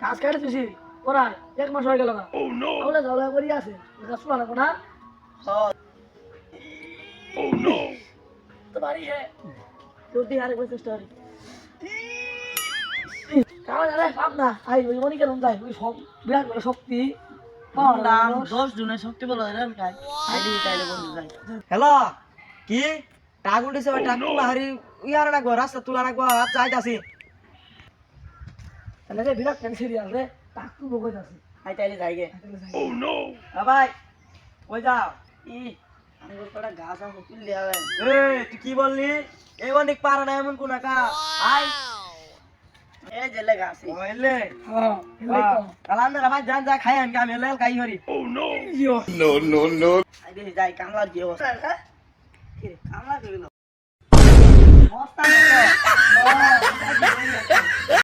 গাছ কাটে তুই ওরা এক মাস হয়ে গেল না তাহলে ঝগড়া করি আছে। গাছ শোনা লাগবো না তো বাড়ি হে। তোর দিয়ে আরেকবার চেষ্টা করি। কারণ আরে পাপ না আই ওই মনি কেন যাই ওই সব বিরাট বড় শক্তি। পাওয়ার নাম জনের শক্তি বলা যায় না আইডি তাইলে বন্ধু যাই। হ্যালো কি? টাক উঠেছে ওই টাক তুলা হারি ইয়ার রাখব রাস্তা তুলা রাখব আর চাইতাছি বিরাট কেন সিরিয়াস রে তাক তুই বকই আছে আই তাইলে যাই গে। ভাই ওই যাও? ই আমি কটা গাছ আছে তুল দিয়া ভাই এ তুই কি বললি? এই অনেক পারা না এমন কোন একা আই। এই জেলে গাছ ওইলে হ্যাঁ এলাই তো ভাই জান যা খাই আনকে আমি এলে খাই হরি। ইয়ো। আই দেখি যাই কামলা দিয়ে বসে কি রে, কামলা দিয়ে গেল? মস্তান